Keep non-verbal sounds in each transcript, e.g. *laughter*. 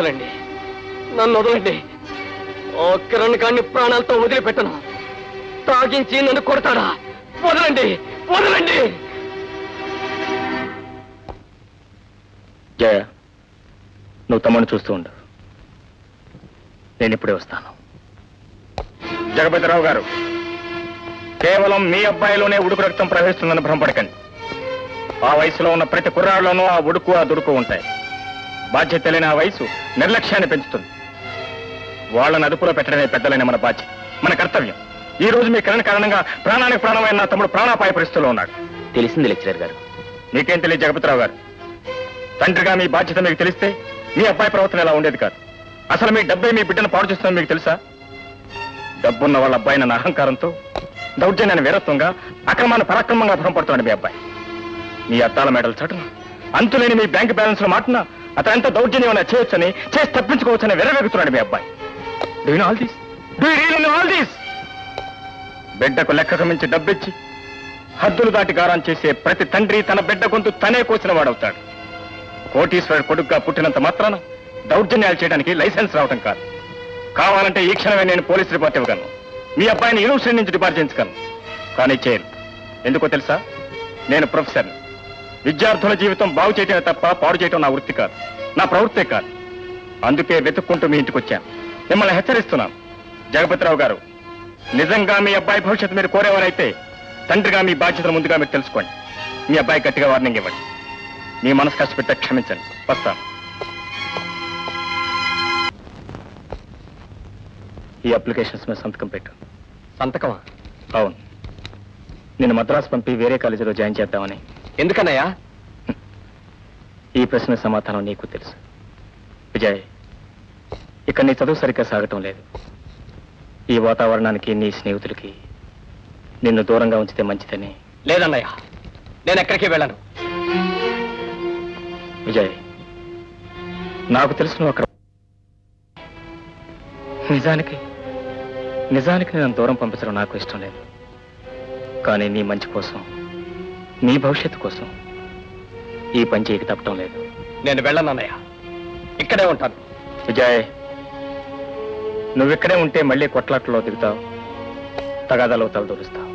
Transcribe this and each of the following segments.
వదలండి. నన్ను వదలండి. ఓ కిరణ్ గారిని ప్రాణాలతో వదిలిపెట్టను. తాగించి నన్ను కొడతాడా? వదలండి. వదలండి. జయ నువ్వు తమ్ముడిని చూస్తూ ఉండు. నేను ఇప్పుడే వస్తాను. జగపతిరావు గారు కేవలం మీ అబ్బాయిలోనే ఉడుకు రక్తం ప్రవహిస్తుందని భ్రమపడకండి. ఆ వయసులో ఉన్న ప్రతి కుర్రాళ్ళలోనూ ఆ ఉడుకు ఆ దుడుకు ఉంటాయి. బాధ్యత లేని ఆ వయసు నిర్లక్ష్యాన్ని పెంచుతుంది. వాళ్ళని అదుపులో పెట్టడమే పెద్దలైన మన బాధ్యత మన కర్తవ్యం. ఈ రోజు మీ కరణ కారణంగా ప్రాణానికి ప్రాణమైన నా తమ్ముడు ప్రాణాపాయ పరిస్థితిలో ఉన్నాడు. తెలిసింది లెక్చరర్ గారు. మీకేం తెలియదు జగపతిరావు గారు. తండ్రిగా మీ బాధ్యత మీకు తెలిస్తే మీ అబ్బాయి ప్రవర్తన ఎలా ఉండేది కాదు. అసలు మీ డబ్బే మీ బిడ్డను పాడు చేస్తుందని మీకు తెలుసా? డబ్బున్న వాళ్ళ అబ్బాయి నన్న అహంకారంతో దౌర్జన్యాన్ని వీరత్వంగా అక్రమాన్ని పరాక్రమంగా భ్రమపడుతున్నాడు మీ అబ్బాయి. మీ అద్దాల మెడలు చటున అంతులేని మీ బ్యాంక్ బ్యాలెన్స్ మాటన అతను ఎంత దౌర్జన్యం చేయొచ్చని చేసి తప్పించుకోవచ్చని విరవేగుతున్నాడు మీ అబ్బాయి. Do all these do real all these బిడ్డకు లెక్కకు మించి డబ్బిచ్చి హద్దులు దాటి గారం చేసే ప్రతి తండ్రి తన బిడ్డ గొంతు తనే కోసిన వాడవుతాడు. కోటీశ్వరుడు కొడుగ్గా పుట్టినంత మాత్రాన దౌర్జన్యాలు చేయడానికి లైసెన్స్ రావటం కాదు. కావాలంటే ఈ క్షణమే నేను పోలీస్ రిపోర్ట్ ఇవ్వగలను. మీ అబ్బాయిని యూనివర్సిటీ నుంచి డిపార్ట్ చేయించగలను. కానీ చేయను. ఎందుకో తెలుసా? నేను ప్రొఫెసర్ విద్యార్థుల జీవితం బాగు చేయటమే తప్ప పాడు చేయటం నా వృత్తి కాదు. నా ప్రవృత్తే కాదు. అందుకే వెతుక్కుంటూ మీ ఇంటికి వచ్చాను. మిమ్మల్ని హెచ్చరిస్తున్నాను. జగపతిరావు గారు నిజంగా మీ అబ్బాయి భవిష్యత్తు మీరు కోరేవారైతే తండ్రిగా మీ బాధ్యతను ముందుగా మీరు తెలుసుకోండి. మీ అబ్బాయి గట్టిగా వార్నింగ్ ఇవ్వండి. మీ మనసు కష్టపెట్ట క్షమించండి. వస్తాను. ఈ అప్లికేషన్స్ మీద సంతకం పెట్టు. సంతకమా? అవును. నేను మద్రాసు పంపి వేరే కాలేజీలో జాయిన్ చేద్దామని ఎందుకన్నయ్యా? ఈ ప్రశ్న సమాధానం నీకు తెలుసు. విజయ్ ఇక్కడ నీ చదువు సరిగ్గా సాగటం లేదు. ఈ వాతావరణానికి నీ స్నేహితులకి నిన్ను దూరంగా ఉంచితే మంచిదని. లేదన్నయ్య నేను ఎక్కడికి వెళ్ళను. విజయ్ నాకు తెలిసిన అక్కడ నిజానికి నిజానికి నేను దూరం పంపించడం నాకు ఇష్టం లేదు. కానీ నీ మంచి కోసం నీ భవిష్యత్తు కోసం ఈ పని చేయక తప్పటం లేదు. నేను వెళ్ళను అన్నయ్య. ఇక్కడే ఉంటాను. విజయ్ నువ్విక్కడే ఉంటే మళ్ళీ కొట్లాట్లో దిగుతావు. తగాదాలో తలదూరుస్తావు.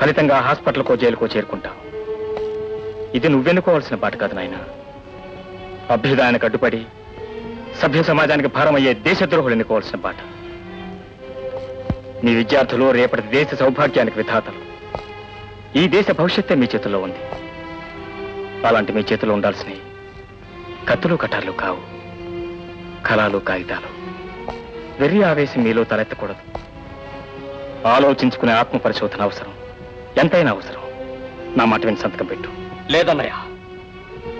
ఫలితంగా హాస్పిటల్కో జైలుకో చేరుకుంటావు. ఇది నువ్వెన్నుకోవాల్సిన పాట కాదు నాయన. అభ్యుదాయానికి అడ్డుపడి సభ్య సమాజానికి భారం అయ్యే దేశద్రోహులు ఎన్నుకోవాల్సిన పాట మీ విద్యార్థులు రేపటి దేశ సౌభాగ్యానికి విధాతలు. ఈ దేశ భవిష్యత్తే మీ చేతుల్లో ఉంది. అలాంటి మీ చేతిలో ఉండాల్సినవి కత్తులు కటార్లు కావు. కళాలు కాగితాలు. వెర్రి ఆవేశం మీలో తలెత్తకూడదు. ఆలోచించుకునే ఆత్మ పరిశోధన అవసరం. ఎంతైనా అవసరం. నా మాట విని సంతకం పెట్టు. లేదన్నయ్య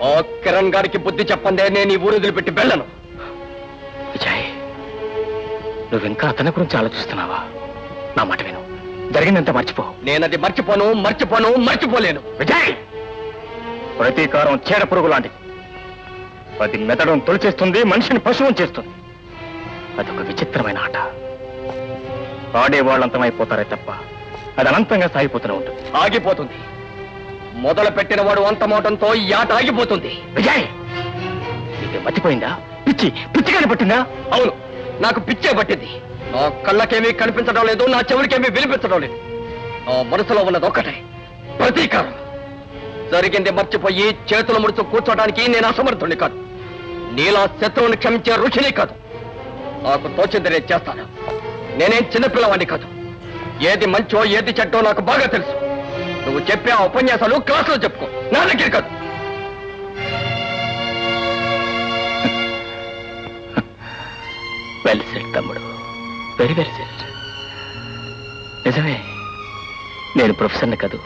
ఓ కిరణ్ గారికి బుద్ధి చెప్పందే నేను ఈ ఊరు వదిలిపెట్టి వెళ్ళను. విజయ్ నువ్వు ఇంకా అతని గురించి ఆలోచిస్తున్నావా? నా మాట విను. జరిగిందంత మర్చిపో. నేనది మర్చిపోను మర్చిపోను మర్చిపోలేను. విజయ్! ప్రతీకారం చీడ పురుగు లాంటిది. అది మెదడును తొలిచేస్తుంది మనిషిని పశువుని చేస్తుంది. అదొక విచిత్రమైన ఆట. ఆడేవాళ్ళంతమైపోతారే తప్ప అది అనంతంగా సాగిపోతూనే ఉంటుంది. ఆగిపోతుంది. మొదలు పెట్టిన వాడు అంతమవటంతో ఈ ఆట ఆగిపోతుంది. విజయ్! నీకు మతిపోయిందా? పిచ్చి పిచ్చిగాని పట్టిందా? అవును నాకు పిచ్చే పట్టింది. నా కళ్ళకేమీ కనిపించడం లేదు నా చెవులకేమీ వినిపించడం లేదు. నా మనసులో ఉన్నది ఒక్కటే ప్రతీకారం. జరిగింది మర్చిపోయి చేతులు ముడుచు కూర్చోడానికి నేను అసమర్థుని కాదు. నీలా శత్రువుని క్షమించే రుచిని కాదు. నాకు తోచింది నేను చేస్తాను. నేనేం చిన్నపిల్లవాడిని కాదు. ఏది మంచో ఏది చెట్టో నాకు బాగా తెలుసు. నువ్వు చెప్పే ఆ ఉపన్యాసాలు క్లాసులో చెప్పుకో. నా దగ్గర కాదు. *laughs* వెల్ తమ్ముడు. వెరీ వెరీ సెట్ నిజమే నేను ప్రొఫెసర్ని కాదు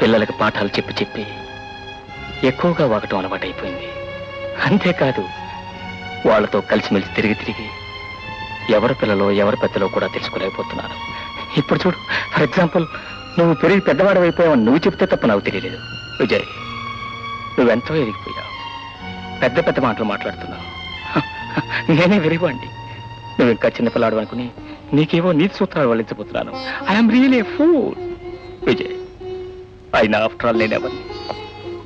పిల్లలకు పాఠాలు చెప్పి చెప్పి ఎక్కువగా వాగటం అలవాటైపోయింది. అంతేకాదు వాళ్ళతో కలిసిమెలిసి తిరిగి తిరిగి ఎవరి పిల్లలో ఎవరి పెద్దలో కూడా తెలుసుకోలేకపోతున్నాను. ఇప్పుడు చూడు ఫర్ ఎగ్జాంపుల్ నువ్వు పెరిగి పెద్దవాడు అయిపోయావని నువ్వు చెప్తే తప్ప నాకు తెలియలేదు. విజయ్ నువ్వెంతో ఎదిగిపోయావు. పెద్ద పెద్ద మాటలు మాట్లాడుతున్నావు. నేనే వెరివ్వండి నువ్వు ఇంకా చిన్నపిల్లాడు అనుకుని నీకేవో నీతి సూత్రాలు వల్లించబోతున్నాను. I'm real a fool Vijay అయినా ఆఫ్టర్ ఆల్ నేనేవని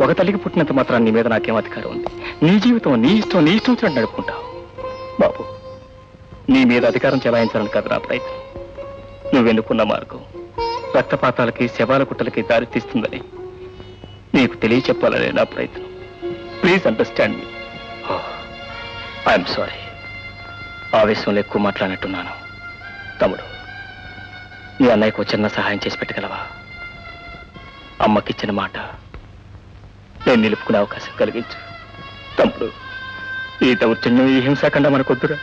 ఒక తల్లికి పుట్టినంత మాత్రం నీ మీద నాకేం అధికారం ఉంది. నీ జీవితం నీ ఇష్టం నీ ఇష్టం వచ్చినట్టు నడుపుకుంటావు బాబు నీ మీద అధికారం చెలాయించాలని కాదు నా ప్రయత్నం. నువ్వెన్నుకున్న మార్గం? రక్తపాతాలకి శవాల కుట్టలకి దారి తీస్తుందని నీకు తెలియచెప్పాలనే నా ప్రయత్నం. Please understand me I'm sorry ఆవేశంలో ఎక్కువ మాట్లాడినట్టున్నాను. తమ్ముడు నీ అన్నయ్యకు చిన్న సహాయం చేసి పెట్టగలవా? అమ్మకిచ్చిన మాట నేను నిలుపుకునే అవకాశం కలిగించు. తమ్ముడు ఈ దౌర్జన్యం ఈ హింసాఖండ మనకొద్దురా.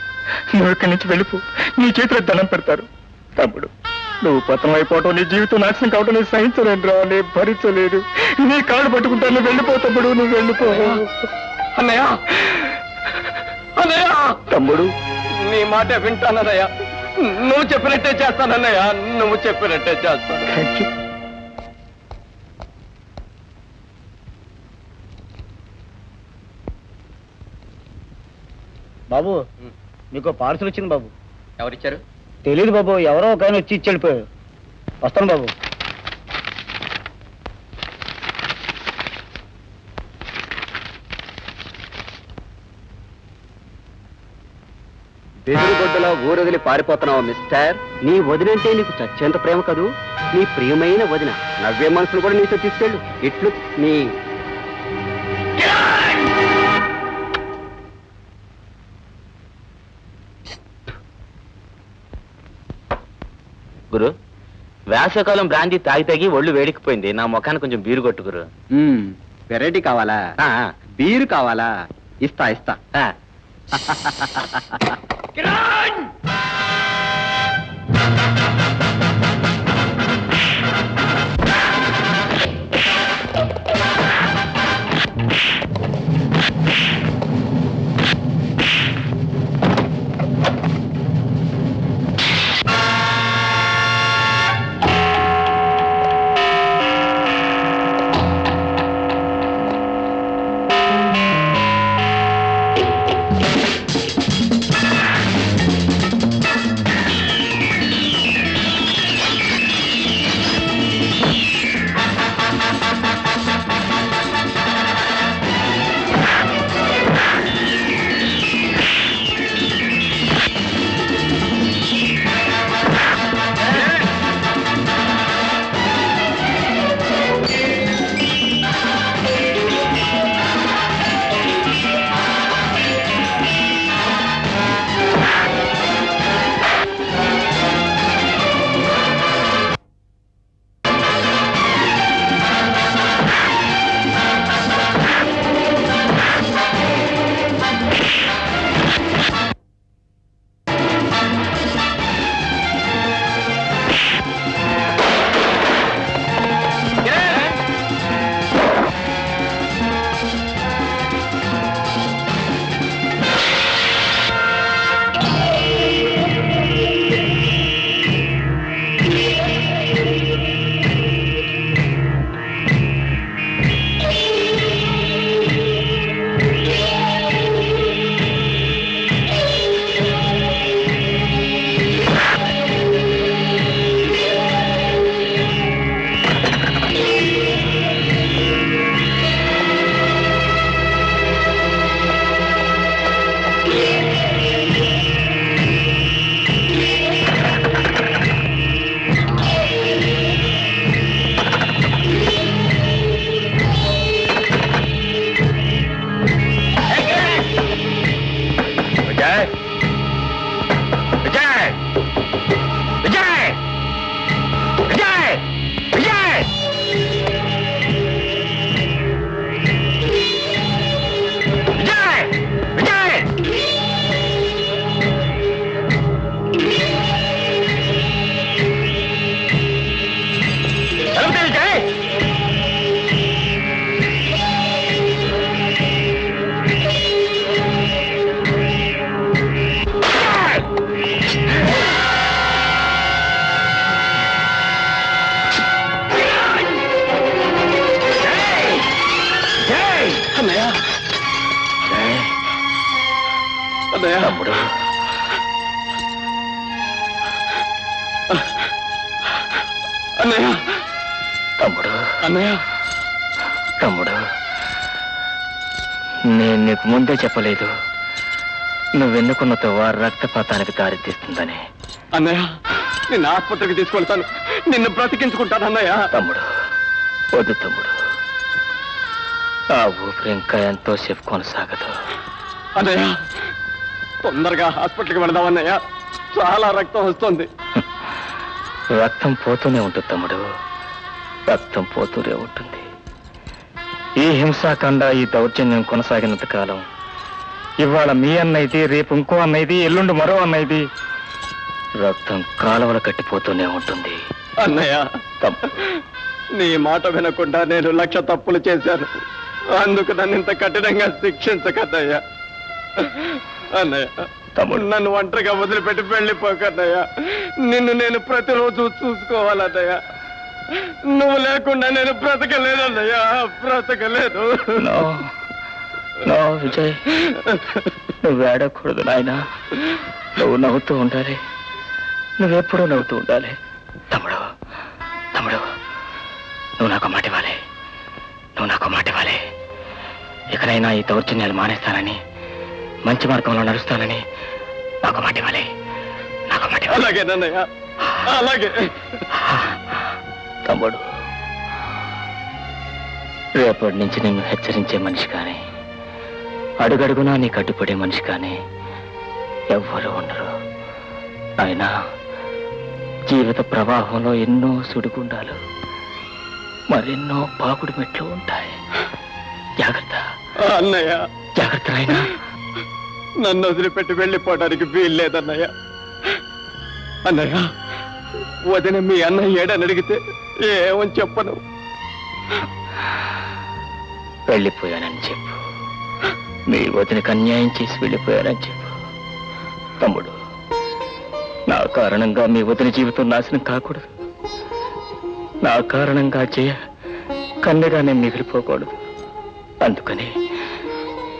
నువ్వు ఇక్కడి నుంచి వెళ్ళిపో. నీ చేతిలో దండం పెడతారు. తమ్ముడు నువ్వు పతనం అయిపోవటం నీ జీవితం నాశనం కావటం నేను సహించలేను రా నేను భరించలేదు నీ కాళ్ళు పట్టుకుంటాను నువ్వు వెళ్ళిపో తమ్ముడు నువ్వు వెళ్ళిపో. అన్నయ్య! అన్నయ్య! తమ్ముడు నీ మాట వింటానన్నయ్య. నువ్వు చెప్పినట్టే చేస్తానన్నయ్య. నువ్వు చెప్పినట్టే చేస్తాను. బాబు మీకు పార్సల్ వచ్చింది బాబు. ఎవరిచ్చారు? తెలియదు బాబు ఎవరో ఒక ఆయన వచ్చి ఇచ్చి వెళ్ళిపోయారు. వస్తాను బాబు. బెదిరిగొడ్డలో ఊరొదిలి పారిపోతున్నావు మిస్టర్. నీ వదినంటే నీకు చచ్చేంత ప్రేమ కదూ? నీ ప్రియమైన వదిన. నవ్వే మనసును కూడా నీతో తీసుకెళ్ళు. ఇట్లు నీ గురు వేసవకాలం బ్రాంతి తాగి తాగి ఒళ్ళు వేడికిపోయింది. నా ముఖాన్ని కొంచెం బీరు కొట్టు గురు. వెరైటీ కావాలా? బీరు కావాలా? ఇస్తా ఇస్తా. *laughs* ఆ. అన్నయ్య తమ్ముడు. అన్నయ్య. తమ్ముడు. అన్నయ్య. తమ్ముడు. నేను నీకు ముందే చెప్పలేదు. నువ్వెన్నుకున్న తవ్వ రక్తపాతానికి దారితీస్తుందని. అన్నయ్య నిన్ను ఆసుపత్రికి తీసుకెళ్తాను. నిన్ను బ్రతికించుకుంటాను అన్నయ్య. తమ్ముడు. వద్దు తమ్ముడు. ఆ ఊపిరి ఇంకా ఎంతో సేపు కొనసాగదు. అన్నయ్య తొందరగా హాస్పిటల్కి వెళదాం అన్నయ్య చాలా రక్తం వస్తుంది. రక్తం పోతూనే ఉంటుంది తమ్ముడు. రక్తం పోతూనే ఉంటుంది. ఈ హింసాకాండ ఈ దౌర్జన్యం కొనసాగినంత కాలం ఇవాళ మీ అన్నైది రేపు ఇంకో అన్నైది ఎల్లుండి మరో అన్నైది రక్తం కాలువలు కట్టిపోతూనే ఉంటుంది. అన్నయ్య నీ మాట వినకుండా నేను లక్ష తప్పులు చేశాను. అందుకు నన్ను ఇంత కఠినంగా శిక్షించకన్నయ్య అన్నయ్య. తమ్ముడు. నన్ను ఒంటరిగా వదిలిపెట్టి వెళ్ళిపోకన్నయ్య. నిన్ను నేను ప్రతిరోజు చూసుకోవాలన్నయ్య. నువ్వు లేకుండా నేను బ్రతకలేదన్నయ్యా. బ్రతకలేదు. విజయ్. నువ్వు ఏడకూడదు నాయన. నువ్వు నవ్వుతూ ఉండాలి. నువ్వెప్పుడూ నవ్వుతూ ఉండాలి. తమ్ముడు తమ్ముడు నువ్వు నాకు మాట ఇవ్వాలి నువ్వు నాకు మాట ఇవ్వాలి ఇకనైనా ఈ దౌర్జన్యాలు మానేస్తానని మంచి మార్గంలో నడుస్తానని నాకు మాట ఇవ్వాలి. నాకు మాట ఇవ్వాలి. అలాగేనన్నయ్య అలాగే. తమ్ముడు రేపటి నుంచి నిన్ను హెచ్చరించే మనిషి కానీ అడుగడుగునా నీ కట్టుపడే మనిషి కానీ ఎవ్వరూ ఉండరు. అయినా జీవిత ప్రవాహంలో ఎన్నో సుడిగుండాలు మరెన్నో పాకుడు మెట్లు ఉంటాయి. జాగ్రత్త. అన్నయ్య. జాగ్రత్త నాయనా. నన్ను వదిలిపెట్టి వెళ్ళిపోవడానికి వీలు లేదన్నయ్య అన్నయ్య వదిన మీ అన్నయ్య ఏడని అడిగితే ఏమని చెప్పను? వెళ్ళిపోయానని చెప్పు. మీ వదినకు అన్యాయం చేసి వెళ్ళిపోయానని చెప్పు. తమ్ముడు నా కారణంగా మీ వదిన జీవితం నాశనం కాకూడదు. నా కారణంగా చేయ కన్నెగానే మిగిలిపోకూడదు. అందుకని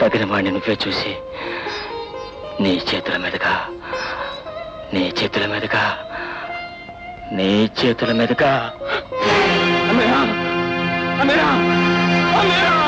తగిన వాడిని నువ్వే చూసి నీ చేతుల మీదుగా నీ చేతుల మీదుగా నీ చేతుల మీదుగా. అన్నయ్య అన్నయ్య అన్నయ్య